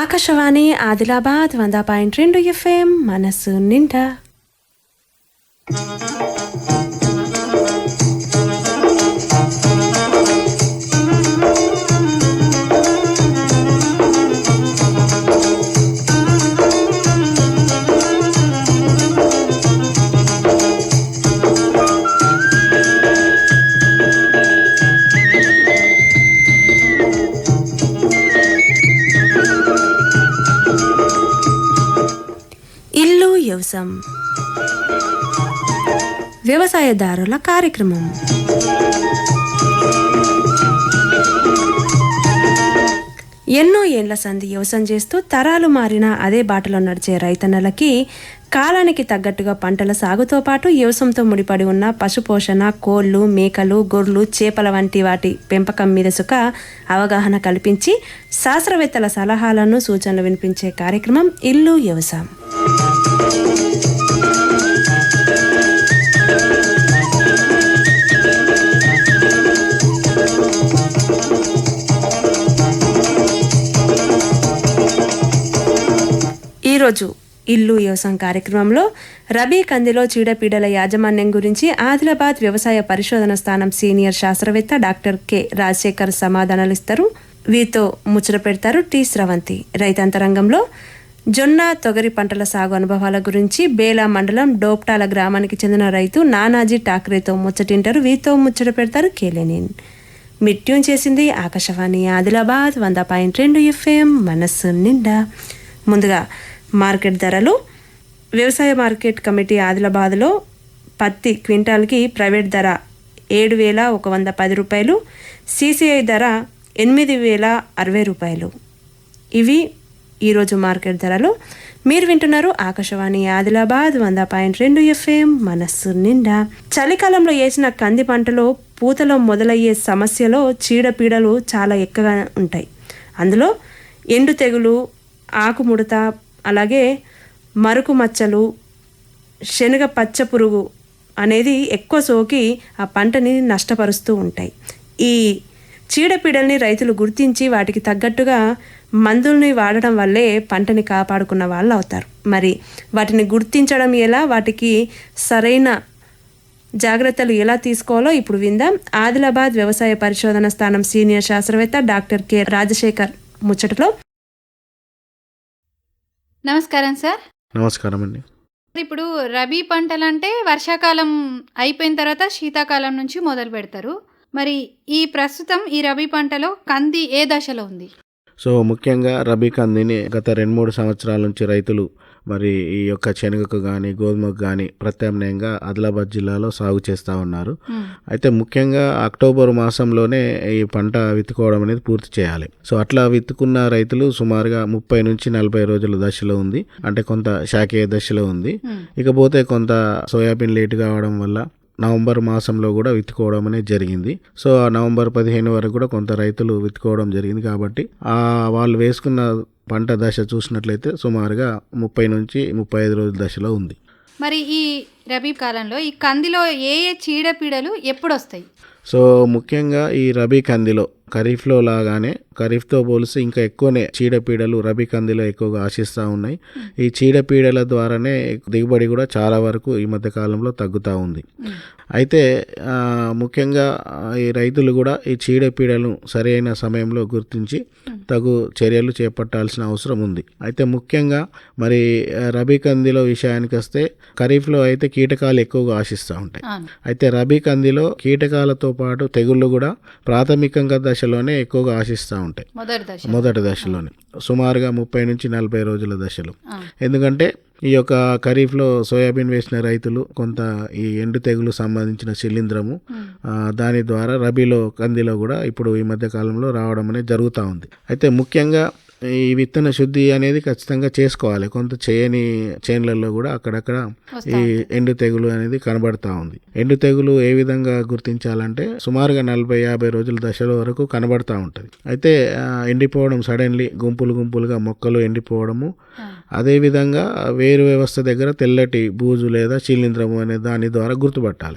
ఆకాశవాణి ఆదిలాబాద్ వంద పాయింట్ రెండు ఎఫ్ఎం మనసు నిండా. ఇల్లు వ్యవసాయం వ్యవసాయదారుల కార్యక్రమం. ఎన్నో ఏళ్ళ సంధి వ్యవసాయం చేస్తూ తరాలు మారిన అదే బాటలో నడిచే రైతన్నలకి కాలానికి తగ్గట్టుగా పంటల సాగుతో పాటు వ్యవసాయంతో ముడిపడి ఉన్న పశుపోషణ కోళ్ళు మేకలు గొర్రెలు చేపల వంటి వాటి పెంపకం మీద సుఖ అవగాహన కల్పించి శాస్త్రవేత్తల సలహాలను సూచనలు వినిపించే కార్యక్రమం ఇల్లు వ్యవసాయం. ఈరోజు ఇల్లు వ్యవసాయం కార్యక్రమంలో రబీ కందిలో చీడపీడల యాజమాన్యం గురించి ఆదిలాబాద్ వ్యవసాయ పరిశోధన స్థానం సీనియర్ శాస్త్రవేత్త డాక్టర్ కె రాజశేఖర్ సమాధానాలు ఇస్తారు. వీరితో ముచ్చట పెడతారు టి స్రవంతి. రైతాంతరంగంలో జొన్న తొగరి పంటల సాగు అనుభవాల గురించి బేలా మండలం డోప్టాల గ్రామానికి చెందిన రైతు నానాజీ ఠాక్రేతో ముచ్చటింటారు. వీరితో ముచ్చట పెడతారు కేలేనేన్ మిట్యూన్ చేసింది ఆకాశవాణి ఆదిలాబాద్ వంద పాయింట్ రెండు ఎఫ్ఎం మనస్సు నిండా. ముందుగా మార్కెట్ ధరలు. వ్యవసాయ మార్కెట్ కమిటీ ఆదిలాబాద్లో పత్తి క్వింటాల్కి ప్రైవేట్ ధర ఏడు వేల ఒక వంద పది రూపాయలు సిసిఐ ధర ఎనిమిది వేల అరవై రూపాయలు. ఇవి ఈరోజు మార్కెట్ ధరలు. మీరు వింటున్నారు ఆకాశవాణి ఆదిలాబాద్ వంద పాయింట్ రెండు ఎఫ్ఎం మనస్సు నిండా. చలికాలంలో వేసిన కంది పంటలో పూతలో మొదలయ్యే సమస్యలో చీడపీడలు చాలా ఎక్కువగా ఉంటాయి. అందులో ఎండు తెగులు ఆకుముడత అలాగే మరుకు మచ్చలు శనగ పచ్చ పురుగు అనేది ఎక్కువ సోకి ఆ పంటని నష్టపరుస్తూ ఉంటాయి. ఈ చీడపీడల్ని రైతులు గుర్తించి వాటికి తగ్గట్టుగా మందుల్ని వాడడం వల్లే పంటని కాపాడుకున్న వాళ్ళు అవుతారు. మరి వాటిని గుర్తించడం ఎలా వాటికి సరైన జాగ్రత్తలు ఎలా తీసుకోవాలో ఇప్పుడు విందాం. ఆదిలాబాద్ వ్యవసాయ పరిశోధన స్థానం సీనియర్ శాస్త్రవేత్త డాక్టర్ కె. రాజశేఖర్ ముచ్చటలో నమస్కారం సార్. నమస్కారం అండి. ఇప్పుడు రబీ పంటలు అంటే వర్షాకాలం అయిపోయిన తర్వాత శీతాకాలం నుంచి మొదలు పెడతారు. మరి ఈ ప్రస్తుతం ఈ రబీ పంటలో కంది ఏ దశలో ఉంది? సో ముఖ్యంగా రబీ కందిని గత రెండు మూడు సంవత్సరాల నుంచి రైతులు మరి ఈ యొక్క శనగకు కానీ గోధుమకు కానీ ప్రత్యామ్నాయంగా ఆదిలాబాద్ జిల్లాలో సాగు చేస్తూ ఉన్నారు. అయితే ముఖ్యంగా అక్టోబర్ మాసంలోనే ఈ పంట విత్తుకోవడం అనేది పూర్తి చేయాలి. సో అట్లా విత్తుకున్న రైతులు సుమారుగా ముప్పై నుంచి నలభై రోజుల దశలో ఉంది. అంటే కొంత శాఖీయ దశలో ఉంది. ఇకపోతే కొంత సోయాబీన్ లేట్ కావడం వల్ల నవంబర్ మాసంలో కూడా విత్తుకోవడం అనేది జరిగింది. సో ఆ నవంబర్ పదిహేను వరకు కూడా కొంత రైతులు విత్తుకోవడం జరిగింది కాబట్టి ఆ వాళ్ళు వేసుకున్న పంట దశ చూసినట్లయితే సుమారుగా ముప్పై నుంచి ముప్పై ఐదు రోజుల దశలో ఉంది. మరి ఈ రబీ కాలంలో ఈ కందిలో ఏ ఏ చీడపీడలు ఎప్పుడు వస్తాయి సో ముఖ్యంగా ఈ రబీ కందిలో ఖరీఫ్లో లాగానే ఖరీఫ్తో పోలిస్తే ఇంకా ఎక్కువనే చీడపీడలు రబీ కందిలో ఎక్కువగా ఆశిస్తూ ఉన్నాయి. ఈ చీడపీడల ద్వారానే దిగుబడి కూడా చాలా వరకు ఈ మధ్య కాలంలో తగ్గుతూ ఉంది. అయితే ముఖ్యంగా ఈ రైతులు కూడా ఈ చీడపీడలను సరైన సమయంలో గుర్తించి తగు చర్యలు చేపట్టాల్సిన అవసరం ఉంది. అయితే ముఖ్యంగా మరి రబీ కందిలో విషయానికి వస్తే ఖరీఫ్లో అయితే కీటకాలు ఎక్కువగా ఆశిస్తూ ఉంటాయి. అయితే రబీ కందిలో కీటకాలతో పాటు తెగుళ్ళు కూడా ప్రాథమికంగా దశలోనే ఎక్కువగా ఆశిస్తూ ఉంటాయి. మొదటి దశ మొదటి దశలోనే. సుమారుగా ముప్పై నుంచి నలభై రోజుల దశలో. ఎందుకంటే ఈ యొక్క ఖరీఫ్లో సోయాబీన్ వేసిన రైతులు కొంత ఈ ఎండు తెగులు సంబంధించిన శిలీంధ్రము ఆ, దాని ద్వారా రబీలో కందిలో కూడా ఇప్పుడు ఈ మధ్య కాలంలో రావడం అనేది జరుగుతూ ఉంది. అయితే ముఖ్యంగా ఈ విత్తన శుద్ధి అనేది ఖచ్చితంగా చేసుకోవాలి. కొంత చేయని చేన్లలో కూడా అక్కడక్కడ ఈ ఎండు తెగులు అనేది కనబడతా ఉంది. ఎండు తెగులు ఏ విధంగా గుర్తించాలంటే సుమారుగా నలభై యాభై రోజుల దశల వరకు కనబడతా ఉంటుంది. అయితే ఎండిపోవడం సడన్లీ గుంపులు గుంపులుగా మొక్కలు ఎండిపోవడము అదేవిధంగా వేరు వ్యవస్థ దగ్గర తెల్లటి బూజు లేదా శిలీంధ్రము అనే దాని ద్వారా గుర్తుపట్టాలి.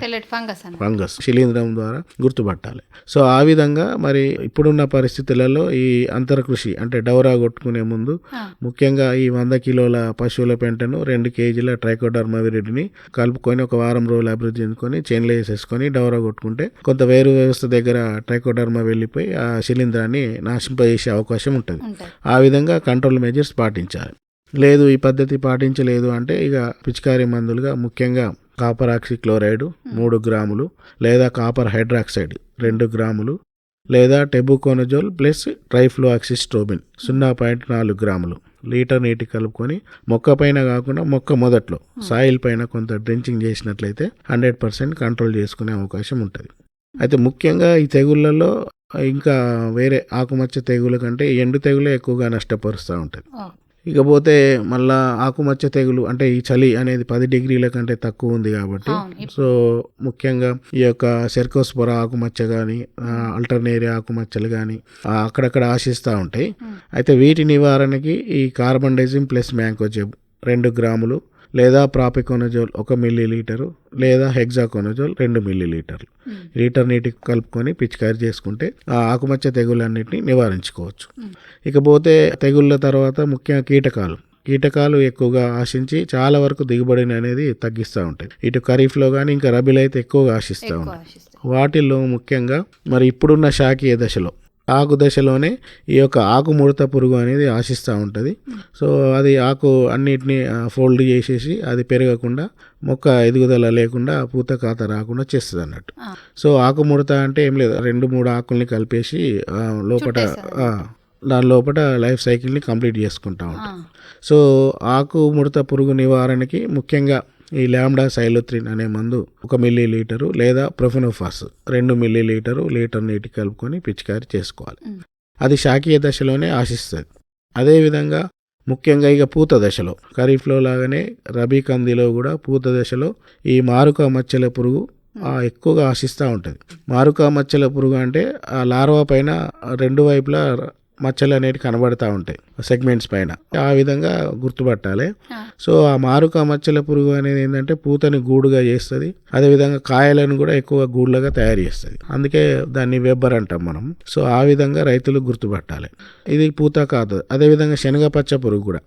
ఫంగస్ శిలీంధ్రం ద్వారా గుర్తుపట్టాలి. సో ఆ విధంగా మరి ఇప్పుడున్న పరిస్థితులలో ఈ అంతరకృషి అంటే డౌరా కొట్టుకునే ముందు. ముఖ్యంగా ఈ వంద కిలోల పశువుల పెంటను రెండు కేజీల ట్రైకోడర్మా విరిడిని కలుపుకొని ఒక వారం రోజులు అభివృద్ధి చెందుకొని చేన్లో వేసేసుకొని డౌరా కొట్టుకుంటే కొంత వేరు వ్యవస్థ దగ్గర ట్రైకోడర్మా వెళ్ళిపోయి ఆ శిలీంధ్రాన్ని నాశింపజేసే అవకాశం ఉంటుంది. ఆ విధంగా కంట్రోల్ మెజర్స్ పాటించాలి. లేదు ఈ పద్ధతి పాటించలేదు అంటే ఇక పిచికారీ మందులుగా ముఖ్యంగా కాపర్ ఆక్సిక్లోరైడ్ మూడు గ్రాములు లేదా కాపర్ హైడ్రాక్సైడ్ రెండు గ్రాములు లేదా టెబుకోనజోల్ ప్లస్ ట్రైఫ్లోఆక్సిస్ట్రోబిన్ సున్నా పాయింట్ నాలుగు గ్రాములు. లీటర్ నీటి కలుపుకొని మొక్క పైన కాకుండా మొక్క మొదట్లో సాయిల్ పైన కొంత డ్రెంచింగ్ చేసినట్లయితే హండ్రెడ్ పర్సెంట్ కంట్రోల్ చేసుకునే అవకాశం ఉంటుంది. అయితే ముఖ్యంగా ఈ తెగుళ్ళలో ఇంకా వేరే ఆకుమచ్చ తెగుల కంటే ఎండు తెగులే ఎక్కువగా నష్టపరుస్తూ ఉంటుంది ఇకపోతే మళ్ళా ఆకుమచ్చ తెగులు అంటే ఈ చలి అనేది పది డిగ్రీల కంటే తక్కువ ఉంది కాబట్టి సో ముఖ్యంగా ఈ యొక్క సెర్కోస్పొర ఆకుమచ్చ కానీ అల్టర్నేరియా ఆకుమచ్చలు కానీ అక్కడక్కడ ఆశిస్తూ ఉంటాయి. అయితే వీటి నివారణకి ఈ కార్బన్ డైజిమ్ ప్లస్ మ్యాంకోజెబ్ రెండు గ్రాములు లేదా ప్రాపికోనజోల్ ఒక మిల్లీ లీటరు లేదా హెగ్జాకోనజోల్ రెండు మిల్లీ లీటర్లు ఉమ్. లీటర్ నీటికి కలుపుకొని పిచికారి చేసుకుంటే ఆ ఆకుమచ్చ తెగులన్నిటిని నివారించుకోవచ్చు. ఇకపోతే తెగుళ్ళ తర్వాత ముఖ్యంగా కీటకాలు. కీటకాలు ఎక్కువగా ఆశించి చాలా వరకు దిగుబడిని అనేది తగ్గిస్తూ ఉంటాయి. ఇటు ఖరీఫ్లో కానీ ఇంకా రబీలో అయితే ఎక్కువగా ఆశిస్తూ ఉంటాయి. వాటిల్లో ముఖ్యంగా మరి ఇప్పుడున్న శాఖీయ దశలో ఆకు దశలోనే ఈ యొక్క ఆకు ముడత పురుగు అనేది ఆశిస్తూ ఉంటుంది. సో అది ఆకు అన్నిటిని ఫోల్డ్ చేసేసి అది పెరగకుండా మొక్క ఎదుగుదల లేకుండా పూత కాత రాకుండా చేస్తుంది అన్నట్టు. సో ఆకు ముడత అంటే ఏం లేదు. రెండు మూడు ఆకుల్ని కలిపేసి లోపల దాని లోపల లైఫ్ సైకిల్ని కంప్లీట్ చేసుకుంటా ఉంటాం సో ఆకు ముడత పురుగు నివారణకి ముఖ్యంగా ఈ ల్యాండా సైలోత్రిన్ అనే మందు ఒక మిల్లీ లీటరు లేదా ప్రొఫెనోఫాస్ రెండు మిల్లీ లీటరు లీటర్ నీటి కలుపుకొని పిచికారి చేసుకోవాలి. అది శాఖీయ దశలోనే ఆశిస్తుంది. అదేవిధంగా ముఖ్యంగా ఇక పూత దశలో ఖరీఫ్లో లాగానే రబీ కందిలో కూడా పూత దశలో ఈ మారుక మచ్చల పురుగు ఎక్కువగా ఆశిస్తూ ఉంటుంది. మారుక మచ్చల పురుగు అంటే ఆ లార్వా పైన రెండు వైపులా మచ్చలు అనేవి కనబడతా ఉంటాయి సెగ్మెంట్స్ పైన. ఆ విధంగా గుర్తుపట్టాలి. సో ఆ మారుక మచ్చల పురుగు అనేది ఏంటంటే పూతని గూడుగా చేస్తుంది అదేవిధంగా కాయలను కూడా ఎక్కువ గూడులుగా తయారు చేస్తుంది. అందుకే దాన్ని వెబ్బర్ అంటాం మనం. సో ఆ విధంగా రైతులు గుర్తుపట్టాలి. ఇది పూత కాదు అదేవిధంగా శనగ పచ్చ పురుగు కూడా.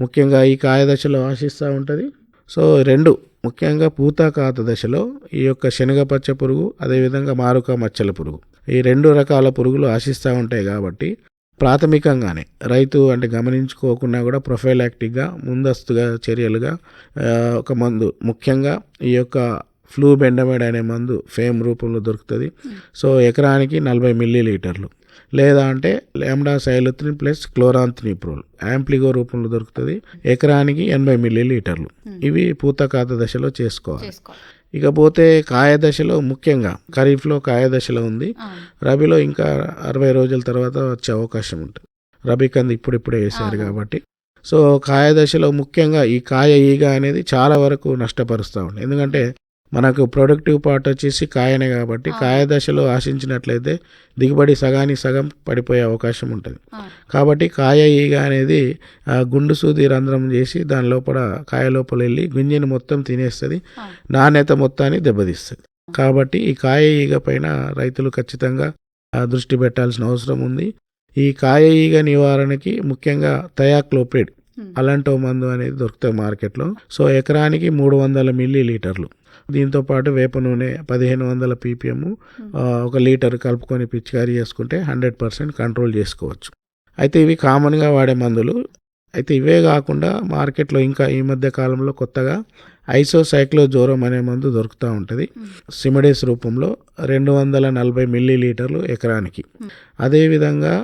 ముఖ్యంగా ఈ కాయ దశలో ఆశిస్తూ ఉంటుంది. సో రెండు ముఖ్యంగా పూత కాత దశలో ఈ యొక్క శనగ పచ్చ పురుగు అదేవిధంగా మారుక మచ్చల పురుగు. ఈ రెండు రకాల పురుగులు ఆశిస్తూ ఉంటాయి కాబట్టి ప్రాథమికంగానే రైతు అంటే గమనించుకోకుండా కూడా ప్రొఫైలాక్టిక్గా ముందస్తుగా చర్యలుగా ఒక మందు. ముఖ్యంగా ఈ యొక్క ఫ్లూ బెండమైడ్ అనే మందు ఫేమ్ రూపంలో దొరుకుతుంది. సో ఎకరానికి నలభై మిల్లీ లీటర్లు లేదా అంటే lambda cyhalothrin plus chlorantraniliprole Ampligo రూపంలో దొరుకుతుంది. ఎకరానికి ఎనభై మిల్లీ లీటర్లు ఇవి పూత కాత దశలో చేసుకోవాలి. ఇకపోతే కాయ దశలో ముఖ్యంగా ఖరీఫ్లో కాయ దశలో ఉంది. రబీలో ఇంకా అరవై రోజుల తర్వాత వచ్చే అవకాశం ఉంటుంది రబీ కంది ఇప్పుడిప్పుడే వేశారు. కాబట్టి సో కాయ దశలో ముఖ్యంగా ఈ కాయ ఈగ అనేది చాలా వరకు నష్టపరుస్తూ ఉంది ఎందుకంటే మనకు ప్రొడక్టివ్ పార్ట్ వచ్చేసి కాయనే కాబట్టి. కాయ దశలో ఆశించినట్లయితే దిగుబడి సగానికి సగం పడిపోయే అవకాశం ఉంటుంది. కాబట్టి కాయ ఈగ అనేది గుండు సూది రంధ్రం చేసి దాని లోపల కాయ లోపల వెళ్ళి గింజని మొత్తం తినేస్తుంది. నాణ్యత మొత్తాన్ని దెబ్బతీస్తుంది కాబట్టి ఈ కాయ ఈగ పైన రైతులు ఖచ్చితంగా దృష్టి పెట్టాల్సిన అవసరం ఉంది ఈ కాయ ఈగ నివారణకి ముఖ్యంగా థయాక్లోపిడ్ ఉమ్. అలాంటో మందు అనేది దొరుకుతాయి మార్కెట్లో సో ఎకరానికి మూడు వందల మిల్లీ లీటర్లు దీంతో పాటు వేప నూనె పదిహేను వందల పీపీఎం ఒక లీటర్ కలుపుకొని పిచికారీ చేసుకుంటే హండ్రెడ్ పర్సెంట్ కంట్రోల్ చేసుకోవచ్చు. అయితే ఇవి కామన్గా వాడే మందులు. అయితే ఇవే కాకుండా మార్కెట్లో ఇంకా ఈ మధ్య కాలంలో కొత్తగా ఐసోసైక్లోజోరం అనే మందు దొరుకుతూ ఉంటుంది. సిమిడేస్ రూపంలో రెండు వందల నలభై మిల్లీ లీటర్లు ఎకరానికి అదేవిధంగా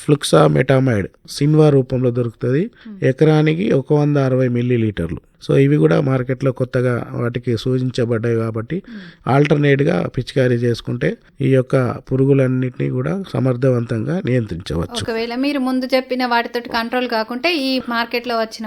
ఫ్లుక్సా మెటామైడ్ సిన్వా రూపంలో దొరుకుతుంది. ఎకరానికి ఒక వంద అరవై మిల్లీ లీటర్లు సో ఇవి కూడా మార్కెట్లో కొత్తగా వాటికి సూచించబడ్డాయి కాబట్టి ఆల్టర్నేట్గా పిచికారీ చేసుకుంటే ఈ యొక్క పురుగులన్నిటినీ కూడా సమర్థవంతంగా నియంత్రించవచ్చు. ఒకవేళ మీరు ముందు చెప్పిన వాటితోటి కంట్రోల్ కాకుంటే ఈ మార్కెట్లో వచ్చిన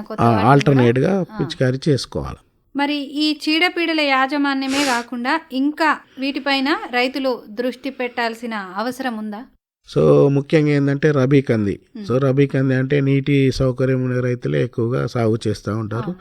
ఆల్టర్నేట్గా పిచికారీ చేసుకోవాలి. మరి ఈ చీడపీడల యాజమాన్యమే కాకుండా ఇంకా వీటిపైన రైతులు దృష్టి పెట్టాల్సిన అవసరం ఉందా? సో ముఖ్యంగా ఏంటంటే రబీ కంది. సో రబీ కంది అంటే నీటి సౌకర్యం ఉన్న రైతులే ఎక్కువగా సాగు చేస్తూ ఉంటారు.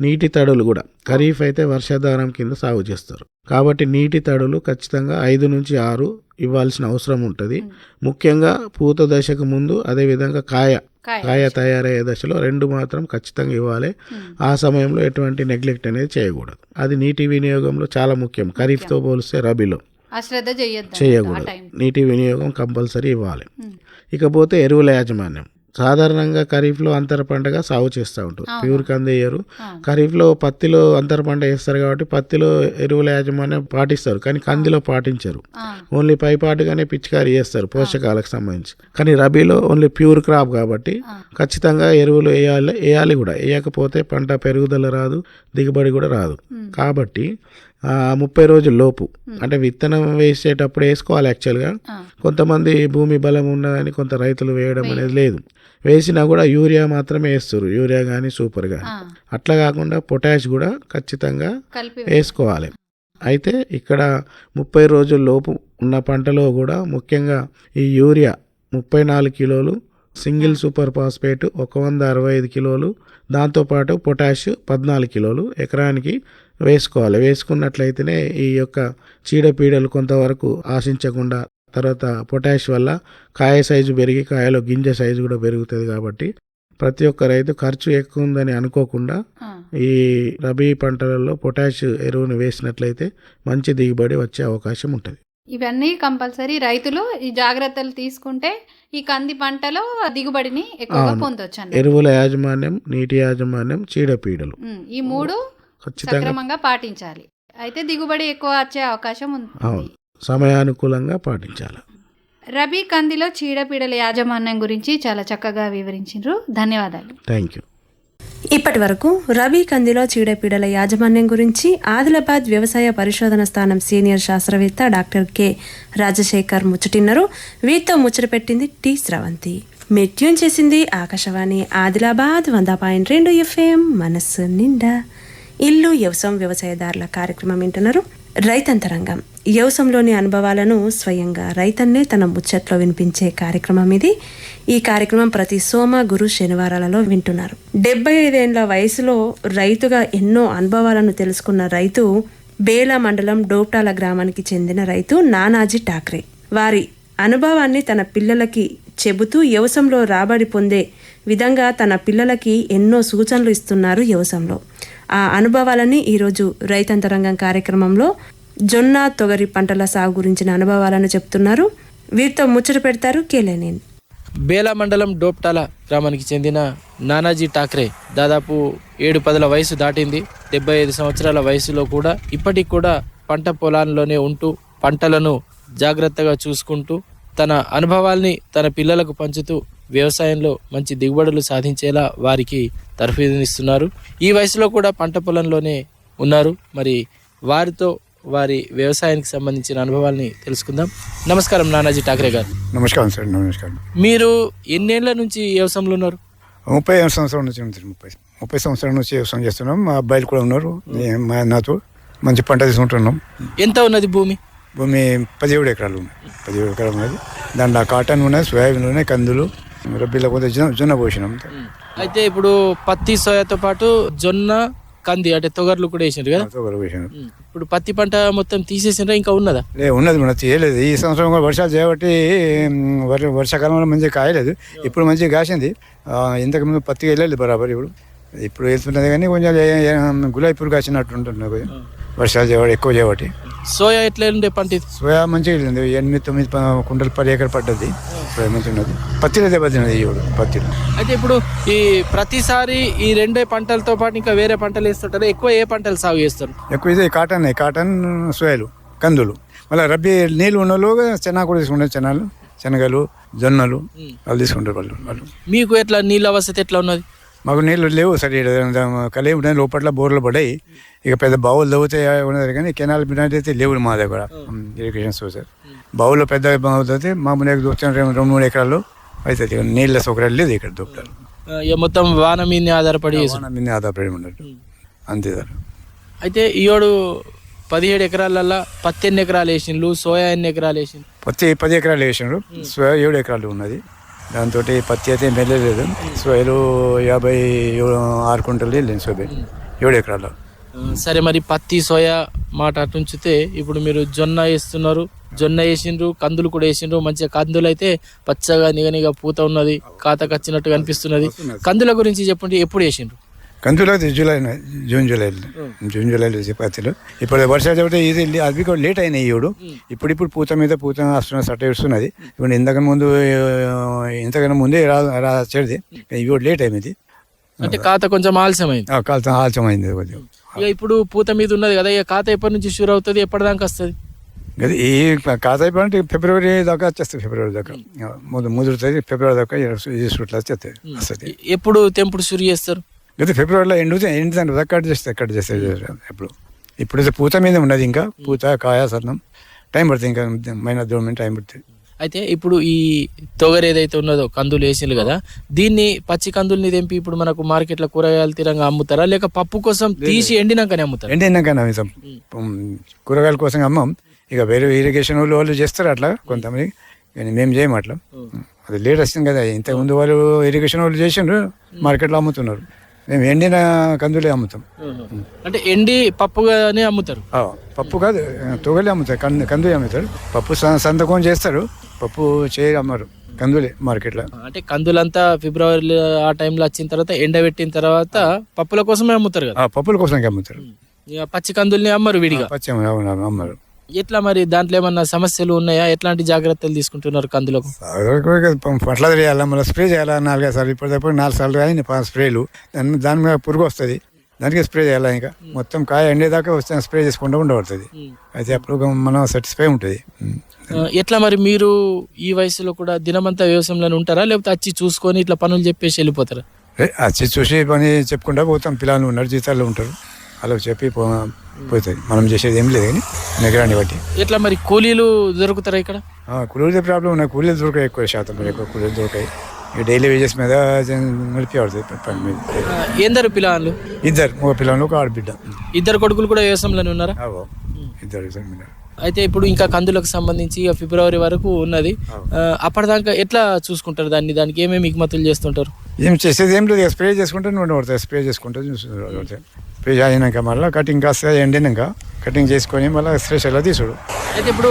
నీటి తడులు కూడా. ఖరీఫ్ అయితే వర్షాధారం కింద సాగు చేస్తారు. కాబట్టి నీటి తడులు ఖచ్చితంగా ఐదు నుంచి ఆరు ఇవ్వాల్సిన అవసరం ఉంటుంది. ముఖ్యంగా పూత దశకు ముందు అదేవిధంగా కాయ. కాయ తయారయ్యే దశలో రెండు మాత్రం ఖచ్చితంగా ఇవ్వాలి. ఆ సమయంలో ఎటువంటి నెగ్లెక్ట్ అనేది చేయకూడదు. అది నీటి వినియోగంలో చాలా ముఖ్యం. ఖరీఫ్తో పోలిస్తే రబీలో. అశ్రద్ధ చేయకూడదు. నీటి వినియోగం కంపల్సరీ ఇవ్వాలి. ఇకపోతే ఎరువుల యాజమాన్యం. సాధారణంగా ఖరీఫ్లో అంతర పంటగా సాగు చేస్తూ ఉంటారు. ప్యూర్ కంది వేయరు ఖరీఫ్లో పత్తిలో అంతర పంట వేస్తారు కాబట్టి పత్తిలో ఎరువుల యాజమాన్యం పాటిస్తారు. కానీ కందిలో పాటించరు. ఓన్లీ పైపాటుగానే పిచికారి చేస్తారు పోషకాలకు సంబంధించి. కానీ రబీలో ఓన్లీ ప్యూర్ క్రాప్ కాబట్టి ఖచ్చితంగా ఎరువులు వేయాలి. వేయాలి కూడా. వేయకపోతే పంట పెరుగుదల రాదు దిగుబడి కూడా రాదు. కాబట్టి ముప్పై రోజుల లోపు. అంటే విత్తనం వేసేటప్పుడు వేసుకోవాలి యాక్చువల్గా. కొంతమంది భూమి బలం ఉన్నదని కొంత రైతులు వేయడం అనేది లేదు. వేసినా కూడా యూరియా మాత్రమే వేస్తారు. యూరియా కానీ సూపర్ కానీ అట్లా కాకుండా పొటాష్ కూడా ఖచ్చితంగా వేసుకోవాలి. అయితే ఇక్కడ ముప్పై రోజుల లోపు ఉన్న పంటలో కూడా ముఖ్యంగా ఈ యూరియా ముప్పై నాలుగు కిలోలు సింగిల్ సూపర్ ఫాస్ఫేట్ ఒక వంద అరవై ఐదు కిలోలు దాంతోపాటు పొటాష్ పద్నాలుగు కిలోలు ఎకరానికి వేసుకోవాలి. వేసుకున్నట్లయితేనే ఈ యొక్క చీడపీడలు కొంతవరకు ఆశించకుండా తర్వాత పొటాష్ వల్ల కాయ సైజు పెరిగి కాయలో గింజ సైజు కూడా పెరుగుతుంది కాబట్టి ప్రతి ఒక్క రైతు ఖర్చు ఎక్కువ ఉందని అనుకోకుండా ఈ రబీ పంటలలో పొటాష్ ఎరువును వేసినట్లయితే మంచి దిగుబడి వచ్చే అవకాశం ఉంటుంది. ఇవన్నీ కంపల్సరీ రైతులు ఈ జాగ్రత్తలు తీసుకుంటే ఈ కంది పంటలో దిగుబడిని ఎక్కువగా. పొందొచ్చు అన్నమాట. ఎరువుల యాజమాన్యం నీటి యాజమాన్యం చీడపీడలు. ఉమ్, ఈ మూడు ఖచ్చితంగా సక్రమంగా పాటించాలి. అయితే దిగుబడి ఎక్కువ వచ్చే అవకాశం ఉంది. అవును. సమయానుకూలంగా పాటించాలి. రబీ కందిలో చీడపీడల యాజమాన్యం గురించి చాలా చక్కగా వివరించారు ధన్యవాదాలు. Thank you. ఇప్పటి వరకు రబీ కందిలో చీడపీడల యాజమాన్యం గురించి ఆదిలాబాద్ వ్యవసాయ పరిశోధన స్థానం సీనియర్ శాస్త్రవేత్త డాక్టర్ కె రాజశేఖర్ ముచ్చటిన్నారు. వీరితో ముచ్చట పెట్టింది టి స్రవంతి. మెట్యూన్ చేసింది ఆకాశవాణి ఆదిలాబాద్ వంద పాయింట్ రెండు ఎఫ్ఎం మనస్సు నిండా. ఇల్లు వ్యవసాయం వ్యవసాయదారుల కార్యక్రమం వింటున్నారు రైతంతరంగం. యవసంలోని అనుభవాలను స్వయంగా రైతన్నే తన ముచ్చట్లో వినిపించే కార్యక్రమం ఇది. ఈ కార్యక్రమం ప్రతి సోమ గురు శనివారాలలో వింటున్నారు. డెబ్బై ఐదేళ్ళ వయసులో రైతుగా ఎన్నో అనుభవాలను తెలుసుకున్న రైతు బేల మండలం డోప్టాల గ్రామానికి చెందిన రైతు నానాజీ ఠాక్రే. వారి అనుభవాన్ని తన పిల్లలకి చెబుతూ యవసంలో రాబడి పొందే విధంగా తన పిల్లలకి ఎన్నో సూచనలు ఇస్తున్నారు యవసంలో. ఆ అనుభవాలని ఈరోజు రైతంతరంగం కార్యక్రమంలో జొన్న తొగరి పంటల సాగు గురించిన అనుభవాలను చెప్తున్నారు. వీరితో ముచ్చట పెడతారు కేలేనేని. బేలా మండలం డోప్టాల గ్రామానికి చెందిన నానాజీ ఠాక్రే దాదాపు ఏడు పదుల వయసు దాటింది. డెబ్బై ఐదు సంవత్సరాల వయసులో కూడా ఇప్పటికి కూడా పంట పొలాల్లోనే ఉంటూ పంటలను జాగ్రత్తగా చూసుకుంటూ తన అనుభవాల్ని తన పిల్లలకు పంచుతూ వ్యవసాయంలో మంచి దిగుబడులు సాధించేలా వారికి తరఫీదునిస్తున్నారు. ఈ వయసులో కూడా పంట పొలంలోనే ఉన్నారు. మరి వారితో వారి వ్యవసాయానికి సంబంధించిన అనుభవాల్ని తెలుసుకుందాం. నమస్కారం నానాజీ ఠాక్రే గారు. నమస్కారం సార్ నమస్కారం. మీరు ఎన్నేళ్ళ నుంచి వ్యవసాయంలో ఉన్నారు? ముప్పై ఐదు సంవత్సరాల నుంచి ముప్పై. ముప్పై సంవత్సరాల నుంచి వ్యవసాయం చేస్తున్నాం. మా అబ్బాయిలు కూడా ఉన్నారు. మా నాతో మంచి పంట తీసుకుంటున్నాం. ఎంత ఉన్నది భూమి? భూమి పదిహేడు ఎకరాలు ఉన్నాయి పదిహేడు ఎకరాలు ఉన్నది. దాంట్లో కాటన్ ఉన్నాయి సోయాబీన్ ఉన్నాయి కందులు రబ్బీలో కొంత జొన్న జొన్న పోసినాం. అయితే ఇప్పుడు పత్తి సోయాతో పాటు జొన్న కంది అంటే తొగర్లు కూడా వేసినారు కదా? తోగలు పోసినాం ఇప్పుడు పత్తి పంట మొత్తం తీసేసినారా? ఇంకా ఉన్నదా? లే ఉన్నది మన చేయలేదు. ఈ సంవత్సరం కూడా వర్షాలు చేయబట్టి వర్షాకాలంలో మంచిగా కాయలేదు. ఇప్పుడు మంచిగా కాసింది. ఇంతకుముందు పత్తికి వెళ్ళలేదు బరాబర్ ఇప్పుడు. ఇప్పుడు వెళ్తున్నది కానీ కొంచెం గులాబీ కాసినట్టు ఉంటుంది కొంచెం. వర్షాలు చేయబట్టి ఎక్కువ చేయబట్టి సోయా ఎట్లా ఉండే పంట ఇది? సోయా మంచిగా వెళ్ళింది ఎనిమిది తొమ్మిది ప- కుంటలు పది ఎకర పడ్డది. ఇప్పుడు మంచిగా ఉన్నది. పత్తిలో దెబ్బతిన్నది పత్తిలో అయితే ఇప్పుడు ఈ ప్రతిసారి ఈ రెండే పంటలతో పాటు ఇంకా వేరే పంటలు వేస్తుంటారు? ఎక్కువ ఏ పంటలు సాగు చేస్తారు? ఎక్కువ ఇది కాటన్ కాటన్ సోయాలు కందులు. మళ్ళీ రబ్బీ నీళ్ళు ఉన్న వాళ్ళు చెన్నా కూడా తీసుకుంటారు చెనాలు శనగలు జొన్నలు వాళ్ళు తీసుకుంటారు వాళ్ళు వాళ్ళు. మీకు ఎట్లా నీళ్ళ వసతి ఎట్లా ఉన్నది? మాకు నీళ్ళు లేవు సరే కలే ఉన్నాయి లోపల బోర్లు పడ్డాయి ఇక పెద్ద బావులు తవ్వుతే ఉన్నది కానీ కెనాల్ బినాటి అయితే లేవు మా దగ్గర. ఇరిగేషన్ సోర్స్ బావులో పెద్ద తవ్వితే మామూలుగా దూరం రెండు మూడు ఎకరాలు అవుతుంది నీళ్ళ సౌకర్యాలు లేదు ఇక్కడ దూపుతారు ఇక మొత్తం వాన మీద ఆధారపడి చేస్తారు మీద ఆధారపడి ఉండదు. అంతే సార్. అయితే ఈయోడు పదిహేడు ఎకరాలల్లో పత్తి ఎన్ని ఎకరాలు వేసిండ్రు సోయా ఎన్ని ఎకరాలు వేసిండ్రు? పత్తి పది ఎకరాలు వేసినారు సోయా ఏడు ఎకరాలు ఉన్నది. దాంతో పత్తి అయితే మెల్లలేదు. సోయలు యాభై ఆరు కుంటలు వెళ్ళింది సోయా ఏడు ఎకరాలు ఆ, సరే మరి పత్తి సోయా మాట అటుంచితే ఇప్పుడు మీరు జొన్న వేస్తున్నారు. జొన్న వేసిండ్రు కందులు కూడా వేసిండ్రు. మంచిగా కందులు అయితే పచ్చగా నిగనిగా పూత ఉన్నది. కాతకు వచ్చినట్టు కనిపిస్తున్నది కందుల గురించి చెప్పండి ఎప్పుడు వేసిండ్రు? అయితే జూలై జూన్ జూలైలో జూన్ జూలైలో పత్తిలు ఇప్పుడు వర్షాలు చెబితే ఇది అవి కూడా లేట్ అయినాయి ఇప్పుడు ఇప్పుడు ఇప్పుడు పూత మీద పూత వస్తున్న సట్ట ఇస్తున్నది ఇప్పుడు ఇంతకు ముందు ఇంతకన్నా ముందే రా రా వచ్చేది ఇవి కూడా లేట్ అయింది అంటే కాత కొంచెం ఆలస్యమైంది. కాలుతం ఆలస్యం అయింది కొద్దిగా ఇక ఇప్పుడు పూత మీద ఉన్నది కదా ఇక కాత ఎప్పటి నుంచి షూర్ అవుతుంది ఎప్పటిదాకా వస్తుంది? అది ఈ కాత అయిపోయింటే ఫిబ్రవరి దాకా వచ్చేస్తుంది ఫిబ్రవరి దాకా. ముందు ముదురుతుంది ఫిబ్రవరి దాకా ఈ సూట్లో వస్తుంది. ఎప్పుడు తెంపుడు షురు చేస్తారు? అయితే ఫిబ్రవరిలో ఎండు ఎండుతాను కదా కట్ చేస్తే కట్ చేస్తే ఎప్పుడు? ఇప్పుడు అయితే పూత మీద ఉన్నది ఇంకా పూత కాయ సన్నం టైం పడుతుంది ఇంకా మైన దూరం టైం పడుతుంది. అయితే ఇప్పుడు ఈ తొగరు ఏదైతే ఉన్నదో కందులు వేసిండ్రు కదా దీన్ని పచ్చి కందుల్ని తెంపి ఇప్పుడు మనకు మార్కెట్లో కూరగాయలు తీరంగా అమ్ముతారా? లేక పప్పు కోసం తీసి ఎండినాకనే అమ్ముతారా? ఎండినాక అమ్ముతాం. కూరగాయల కోసం అమ్మం. ఇక వేరే ఇరిగేషన్ వాళ్ళు వాళ్ళు చేస్తారు అట్లా కొంతమంది. కానీ మేము చేయం అట్లా. అది లేట్ వస్తుంది కదా. ఇంతకుముందు వాళ్ళు ఇరిగేషన్ వాళ్ళు చేసిండ్రు మార్కెట్లో అమ్ముతున్నారు. మేము ఎండిన కందులే అమ్ముతాం. అంటే ఎండి పప్పుగానే అమ్ముతారు? పప్పు కాదు తొగలే అమ్ముతారు కందు కందులే అమ్ముతారు. పప్పు స- సంతకం చేస్తారు పప్పు చేయ అమ్మరు కందులే మార్కెట్లో. అంటే కందులంతా ఫిబ్రవరి ఆ టైంలో వచ్చిన తర్వాత ఎండబెట్టిన తర్వాత పప్పుల కోసమే అమ్ముతారు కదా? పప్పుల కోసం అమ్ముతారు. పచ్చి కందుల్ని అమ్మరు విడిగా? పచ్చి అమ్మరు. ఎట్లా మరి దాంట్లో ఏమన్నా సమస్యలు ఉన్నాయా? ఎట్లాంటి జాగ్రత్తలు తీసుకుంటున్నారు కందులకు పట్ల చేయాలా మళ్ళీ స్ప్రే చేయాలా? నాలుగైదు సార్లు ఇప్పటికప్పుడు నాలుగు సార్లు కానీ స్ప్రేలు. దాని దాని మీద పురుగు వస్తుంది. దానికి స్ప్రే చేయాలా ఇంకా? మొత్తం కాయ ఎండేదాకా వస్తే స్ప్రే చేసుకుంటూ ఉండబడుతుంది. అయితే అప్పుడు మనం సాటిస్ఫై ఉంటుంది. ఎట్లా మరి మీరు ఈ వయసులో కూడా దినమంతా వ్యవసాయంలో ఉంటారా? లేకపోతే వచ్చి చూసుకొని ఇట్లా పనులు చెప్పేసి వెళ్ళిపోతారా? ఏ, వచ్చి చూసి పని చెప్పుకుంటా పోతాం. పిల్లలు ఉన్నారు జీతాల్లో ఉంటారు. అలా చెప్పి పో పోతుంది మనం చేసేది ఏం లేదు కానీ నగరాన్ని బట్టి. ఎట్లా మరి కూలీలు దొరుకుతారా ఇక్కడ? కూలీలతో ప్రాబ్లం ఉన్నాయి. కూలీలు దొరకాయి ఎక్కువ శాతం ఎక్కువ కూలీలు దొరకాయి డైలీ వేజెస్ మీద నడిపి పడుతుంది పని మీద. ఆ, ఏందరు పిల్లలు? ఇద్దరు మగ పిల్లలు ఒక ఆడబిడ్డ. ఇద్దరు కొడుకులు కూడా వ్యవసాయంలోనే ఉన్నారా. ఇద్దరు అయితే ఇప్పుడు ఇంకా కందులకు సంబంధించి ఫిబ్రవరి వరకు ఉన్నది. అప్పటిదాకా ఎట్లా చూసుకుంటారు దాన్ని? దానికి ఏమేమి ఎగుమతులు చేస్తుంటారు? ఏం చేసేది ఏం లేదు. స్ప్రే చేసుకుంటే నూనె పడుతుంది స్ప్రే చేసుకుంటే స్ప్రే అయినాక మళ్ళీ కటింగ్ కాస్త ఎండినాక కటింగ్ చేసుకొని మళ్ళీ ఎలా తీసుడు. అయితే ఇప్పుడు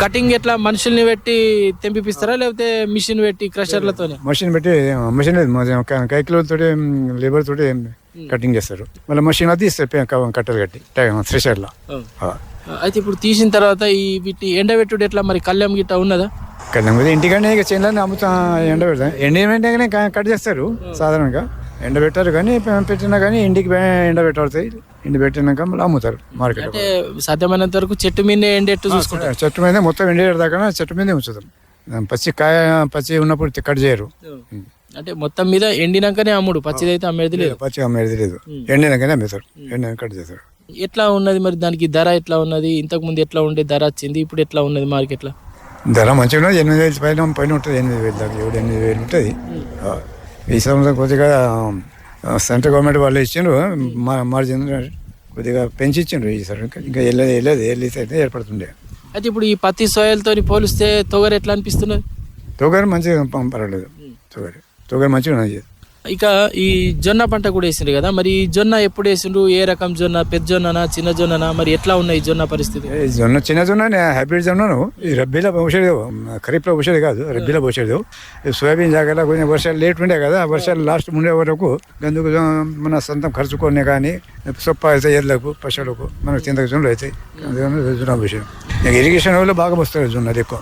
కటింగ్ ఎట్లా మనుషుల్ని పెట్టి తెంపిపిస్తారా లేకపోతే మిషన్ పెట్టి క్రషర్లతోనే మషిన్ పెట్టి మషిన్ లేదు కైకిలతో లేబర్ తోటి కటింగ్ చేస్తారు. మళ్ళీ మషిన్ అది కట్టెలు కట్టి ఫ్రెషర్లో అయితే ఇప్పుడు తీసిన తర్వాత ఈ వీటి ఎండబెట్టుడు ఎట్లా మరి? కళ్యాణ్ గిట్ట ఉన్నదా? మీద ఇంటికనే ఇక చేనులని అమ్ముతా ఎండ పెడతాం ఎండ కట్ చేస్తారు సాధారణంగా. ఎండ పెట్టారు కానీ పెట్టినా కానీ ఇంటికి పె- ఎండ పెట్టబడతాయి ఎండ పెట్టినాక మళ్ళీ అమ్ముతారు మార్కెట్ అంటే సాధ్యమైనంత వరకు చెట్టు మీదే ఎండెట్టు చూసుకుంటారు. చెట్టు మీద మొత్తం ఎండ దాకా చెట్టు మీదే ఉంచుతాం పచ్చి కాయ పచ్చి ఉన్నప్పుడు కట్ చేయరు. అంటే మొత్తం మీద ఎండినాకనే అమ్ముడు పచ్చిదైతే అమ్మేది లేదు. పచ్చి అమ్మేది లేదు. ఎండినాకనే అమ్ముతారు. ఎండిన కట్ చేస్తారు. ఎట్లా ఉన్నది మరి దానికి ధర ఎట్లా ఉన్నది? ఇంతకు ముందు ఎట్లా ఉండే ధర వచ్చింది? ఇప్పుడు ఎట్లా ఉన్నది మార్కెట్లో? ధర మంచిగా ఉన్నది ఎనిమిది వేలు పైన పైన ఉంటుంది ఎనిమిది వేలు దాకా ఏడు ఎనిమిది వేలు ఉంటుంది. ఈ సంవత్సరం కొద్దిగా సెంట్రల్ గవర్నమెంట్ వాళ్ళు ఇచ్చిండ్రు. మా మార్జిన్ కొద్దిగా పెంచి ఇచ్చిండ్రు ఈసారి ఇంకా ఇంకా వెళ్ళేది వెళ్ళేది వెళ్ళి అయితే ఏర్పడుతుండే. అయితే ఇప్పుడు ఈ పత్తి సోయలతో పోలిస్తే తొగరు ఎట్లా అనిపిస్తున్నది? తొగరు మంచిగా పర్వాలేదు. తొగరు. తొగరు మంచిగా ఉన్నది ఇక ఈ జొన్న పంట కూడా వేసిండ్రు కదా మరి ఈ జొన్న ఎప్పుడు వేసిండ్రు? ఏ రకం జొన్న? పెద్ద జొన్ననా చిన్న జొన్ననా? మరి ఎట్లా ఉన్నాయి జొన్న పరిస్థితి? జొన్న చిన్న జొన్న హైబ్రిడ్ జొన్నను ఈ రబ్బీలో పోసేది ఖరీఫ్లో పోసేది కాదు రబ్బీలో పోసేది సోయాబీన్ జాగ్రత్త కొంచెం వర్షాలు లేట్ ఉండే కదా వర్షాలు లాస్ట్ ఉండే వరకు అందుకు మన సొంతం ఖర్చుకొని కానీ సొప్ప అయితే ఎడ్లకు పశువులకు మనకు తిందకు జొన్నలు అవుతాయి జొన్న పోసేది ఇరిగేషన్ వాళ్ళు బాగా వస్తారు జొన్నది ఎక్కువ.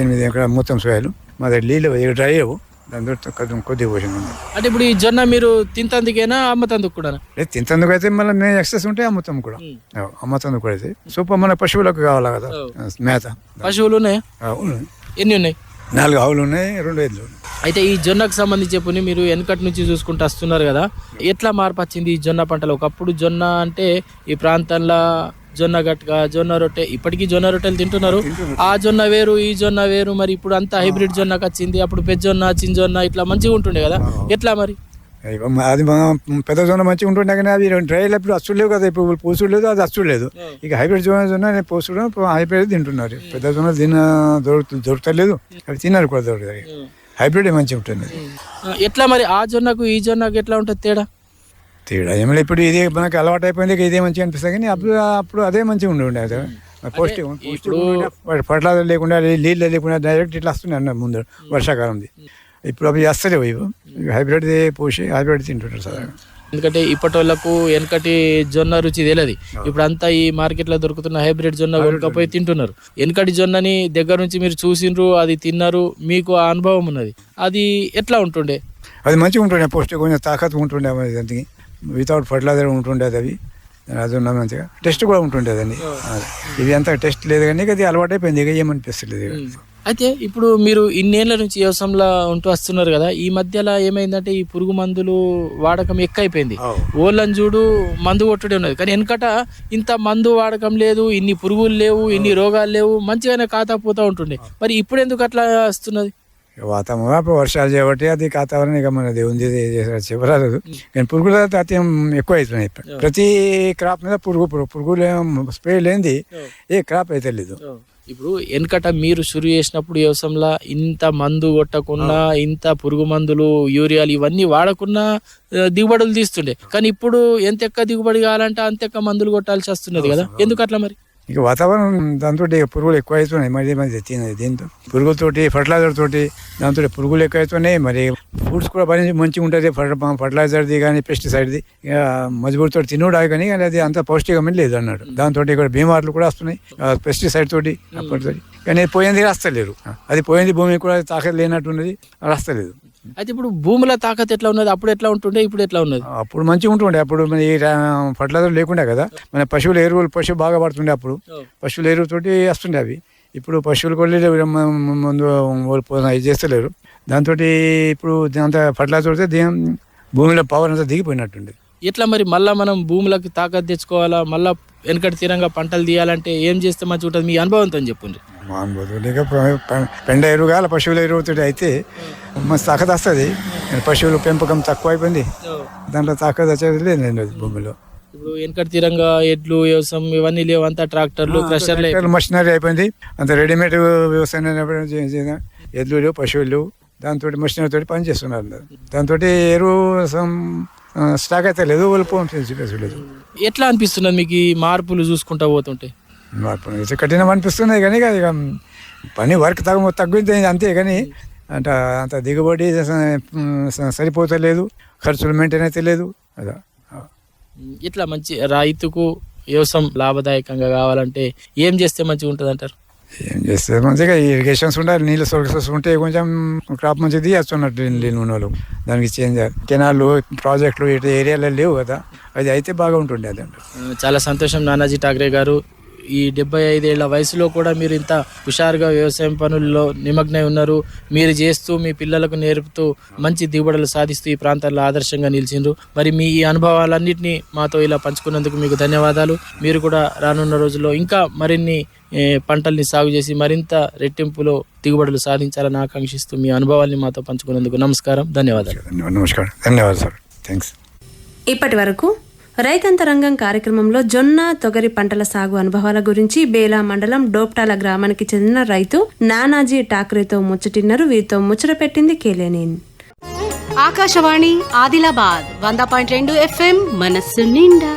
ఎనిమిది ఎకరాలు మొత్తం సోయాలు. మా దగ్గర నీళ్ళు డ్రై అవ్వు దాని తర్వాత కొద్దిగా పోసింది అంటే ఇప్పుడు ఈ జొన్న మీరు తింతందుకేనా అమ్మతందుకు కూడా తింతందుకు అయితే మళ్ళీ మేము ఎక్సెస్ ఉంటే అమ్ముతాం కూడా. అమ్ముతందుకు కూడా అయితే. సూపర్ మన పశువులకు కావాలి కదా? మేత. పశువులు ఉన్నాయా. ఎన్ని ఉన్నాయి? నాలుగు ఆవులు ఉన్నాయి రెండు ఎద్దులు. అయితే ఈ జొన్నకు సంబంధించి చెప్పని మీరు వెనకటి నుంచి చూసుకుంటూ వస్తున్నారు కదా. ఎట్లా మార్పు వచ్చింది ఈ జొన్న పంటలో? ఒకప్పుడు జొన్న అంటే ఈ ప్రాంతంలో జొన్న గట్క జొన్న రొట్టె ఇప్పటికీ జొన్న రొట్టెలు తింటున్నారు. ఆ జొన్న వేరు ఈ జొన్న వేరు మరి ఇప్పుడు అంతా హైబ్రిడ్ జొన్నకు వచ్చింది అప్పుడు పెద్ద జొన్న చిన్న జొన్న ఇట్లా మంచిగా ఉంటుండే కదా. ఎట్లా మరి? అది మా పెద్ద జొన్న మంచిగా ఉంటుండే కానీ అవి డ్రైలు ఇప్పుడు అస్సులు లేవు కదా ఇప్పుడు పోసుడు లేదు అది అస్సుడు లేదు. ఇక హైబ్రిడ్ జొన్న జొన్న నేను పోసుడు హైబ్రిడ్ తింటున్నారు. పెద్ద జొన్న తిన దొరుకుతు దొరకలేదు అవి తిన్నారు కూడా దొరుకుతాయి హైబ్రిడ్ మంచిగా ఉంటుంది ఎట్లా మరి ఆ జొన్నకు ఈ జొన్నకు ఎట్లా ఉంటుంది తేడా? తేడా. ఏమైనా ఇప్పుడు ఇది మనకి అలవాటు అయిపోయింది ఇదే మంచిగా అనిపిస్తుంది. కానీ అప్పుడు అప్పుడు అదే మంచిగా ఉండి ఉండే అది పౌష్టికం ఇప్పుడు ఫర్టిలైజర్ లేకుండా నీళ్ళు లేకుండా డైరెక్ట్ ఇట్లా వస్తున్నాయి అన్న ముందు వర్షాకాలంది. ఇప్పుడు అవి వస్తలేవు ఇవి. హైబ్రిడ్ పోసి హైబ్రిడ్ తింటుంటారు సార్. ఎందుకంటే ఇప్పటి వాళ్ళకు వెనకటి జొన్న రుచి తెలియదు. ఇప్పుడు అంతా ఈ మార్కెట్లో దొరుకుతున్న హైబ్రిడ్ జొన్న కొనుక్కపోయి తింటున్నారు. వెనకటి జొన్నని దగ్గర నుంచి మీరు చూసిండ్రు అది తిన్నారు మీకు ఆ అనుభవం ఉన్నది. అది ఎట్లా ఉంటుండే? అది మంచిగా ఉంటుండే పౌష్టిక కొంచెం తాకత్ ఉంటుండే అది దానికి వితౌట్ ఫర్టిలైజర్ ఉంటుండేది అవి. అది ఉన్న మంచిగా. టెస్ట్ కూడా ఉంటుండేది అండి ఇది అంత టెస్ట్ లేదు కానీ అది అలవాటు అయిపోయింది ఇక. ఏమనిపిస్తలేదు. అయితే ఇప్పుడు మీరు ఇన్నేళ్ళ నుంచి వ్యవసాయంలో ఉంటూ వస్తున్నారు కదా ఈ మధ్యలో ఏమైందంటే ఈ పురుగు మందులు వాడకం ఎక్కువైపోయింది. ఓళ్ళని చూడు మందు కొట్టుడే ఉన్నది. కానీ వెనకట ఇంత మందు వాడకం లేదు ఇన్ని పురుగులు లేవు ఇన్ని రోగాలు లేవు మంచిగానే ఖాతా పోతా ఉంటుండే మరి ఇప్పుడు ఎందుకు అట్లా వస్తున్నది? వాతావరణం. అప్పుడు వర్షాలు చేయబట్టి అది వాతావరణం ఇక మనది ఉంది చెప్పరాదు. కానీ పురుగుల అత్యం ఎక్కువ అవుతున్నాయి. ప్రతి క్రాప్ మీద పురుగు పురుగు పురుగులు స్ప్రే లేనిది ఏ క్రాప్ అయితే లేదు. ఇప్పుడు వెనకట మీరు షురు చేసినప్పుడు వ్యవసాయంలో ఇంత మందు కొట్టకుండా ఇంత పురుగు మందులు యూరియాలు ఇవన్నీ వాడకుండా దిగుబడులు తీస్తుండే. కానీ ఇప్పుడు ఎంత ఎక్క దిగుబడి కావాలంటే అంత ఎక్క మందులు కొట్టాల్సి వస్తున్నది కదా. ఎందుకు అట్లా మరి? ఇక వాతావరణం దాంతో పురుగులు ఎక్కువ అవుతున్నాయి మరి మరి తినది దీంతో? పురుగులతోటి ఫర్టిలైజర్ తోటి దాంతో పురుగులు ఎక్కువ అవుతున్నాయి మరి ఫ్రూట్స్ కూడా బాగా మంచిగా ఉంటుంది ఫర్టిలైజర్ది కానీ పెస్టిసైడ్ది. ఇక మజబూరితో తినుడు కానీ కానీ అది అంత పౌష్టికమైన లేదు అన్నాడు. దాంతో ఇక్కడ బీమార్లు కూడా వస్తున్నాయి. పెస్టిసైడ్ తోటి అప్పటితోటి. కానీ పోయింది రాస్తలేరు. అది పోయింది భూమి కూడా తాకత లేనట్టున్నది రాస్తలేదు. అయితే ఇప్పుడు భూముల తాకత్ ఎట్లా ఉన్నది? అప్పుడు ఎట్లా ఉంటుండే? ఇప్పుడు ఎట్లా ఉన్నది? అప్పుడు మంచిగా ఉంటుండే. అప్పుడు మన ఈ ఫర్టిలైజర్ లేకుండే కదా. మన పశువుల ఎరువులు పశువు బాగా పడుతుండే అప్పుడు. పశువుల ఎరువుతోటి వస్తుండే అవి. ఇప్పుడు పశువులు కూడా ముందు ఇది చేస్తలేరు. దాంతో ఇప్పుడు అంత ఫర్టిలైజర్ భూమిలో పవర్ అంతా దిగిపోయినట్టుంది ఎట్లా మరి మళ్ళా మనం భూములకు తాకత్ తెచ్చుకోవాలా? మళ్ళా వెనకటి తీరంగా పంటలు తీయాలంటే ఏం చేస్తే మంచిగా ఉంటుంది? మీ అనుభవంతో చెప్పండి. పె- పెండ ఎరువు కాల పశువుల ఎరువుతో అయితే మస్తు తాకత వస్తుంది పశువుల పెంపకం తక్కువ అయిపోయింది దాంట్లో తాకత వచ్చేది లేదు భూమిలో ఇప్పుడు వెనకటి తీరంగా ఎడ్లు వ్యవసాయం ఇవన్నీ లేవు అంతా ట్రాక్టర్లు క్రషర్లు మషినరీ అయిపోయింది అంత రెడీమేడ్ వ్యవసాయం ఎద్దులు లేవు పశువులు లేవు దాంతో మషినరీ తోటి పని చేస్తున్నారు. దాంతో ఎరువు స్టాక్ అయితే లేదు వాళ్ళు ఫోన్ లేదు ఎట్లా అనిపిస్తున్నది మీకు ఈ మార్పులు చూసుకుంటా పోతుంటే అయితే కఠినం అనిపిస్తున్నాయి కానీ ఇక పని వర్క్ తగ్గ తగ్గింది అంతే కానీ అంత అంత దిగుబడి సరిపోతలేదు ఖర్చులు మెయింటైన్ అయితే లేదు అదా. ఇట్లా మంచి రైతుకు వ్యవసాయం లాభదాయకంగా కావాలంటే ఏం చేస్తే మంచిగా ఉంటుంది అంటారు ఏం చేస్తే మంచిగా ఇరిగేషన్స్ ఉండాలి నీళ్ళు సోర్సెస్ ఉంటే కొంచెం క్రాప్ మంచిగా తీయస్తున్నట్టు నీళ్ళు ఉన్న వాళ్ళు దానికి చేంజ్ కెనాలు ప్రాజెక్టులు ఇటు ఏరియాలో లేవు కదా అది అయితే బాగా ఉంటుండే అది చాలా సంతోషం నానాజీ ఠాక్రే గారు. ఈ డెబ్బై ఐదేళ్ళ వయసులో కూడా మీరు ఇంత హుషారుగా వ్యవసాయం పనుల్లో నిమగ్నై ఉన్నారు. మీరు చేస్తూ మీ పిల్లలకు నేర్పుతూ మంచి దిగుబడులు సాధిస్తూ ఈ ప్రాంతాల్లో ఆదర్శంగా నిలిచిండ్రు. మరి మీ ఈ అనుభవాలన్నింటినీ మాతో ఇలా పంచుకున్నందుకు మీకు ధన్యవాదాలు. మీరు కూడా రానున్న రోజుల్లో ఇంకా మరిన్ని పంటల్ని సాగు చేసి మరింత రెట్టింపులో దిగుబడులు సాధించాలని ఆకాంక్షిస్తూ మీ అనుభవాల్ని మాతో పంచుకున్నందుకు నమస్కారం. ధన్యవాదాలు. నమస్కారం. ధన్యవాదాలు సార్. థ్యాంక్స్ ఇప్పటి వరకు రైతాంతరంగం కార్యక్రమంలో జొన్న తొగరి పంటల సాగు అనుభవాల గురించి బేలా మండలం డోప్టాల గ్రామానికి చెందిన రైతు నానాజీ ఠాక్రేతో ముచ్చటిన్నారు. వీరితో ముచ్చట పెట్టింది కేలేనేన్. ఆకాశవాణి ఆదిలాబాద్ వంద పాయింట్ రెండు ఎఫ్ఎం మనస్సు నిండా.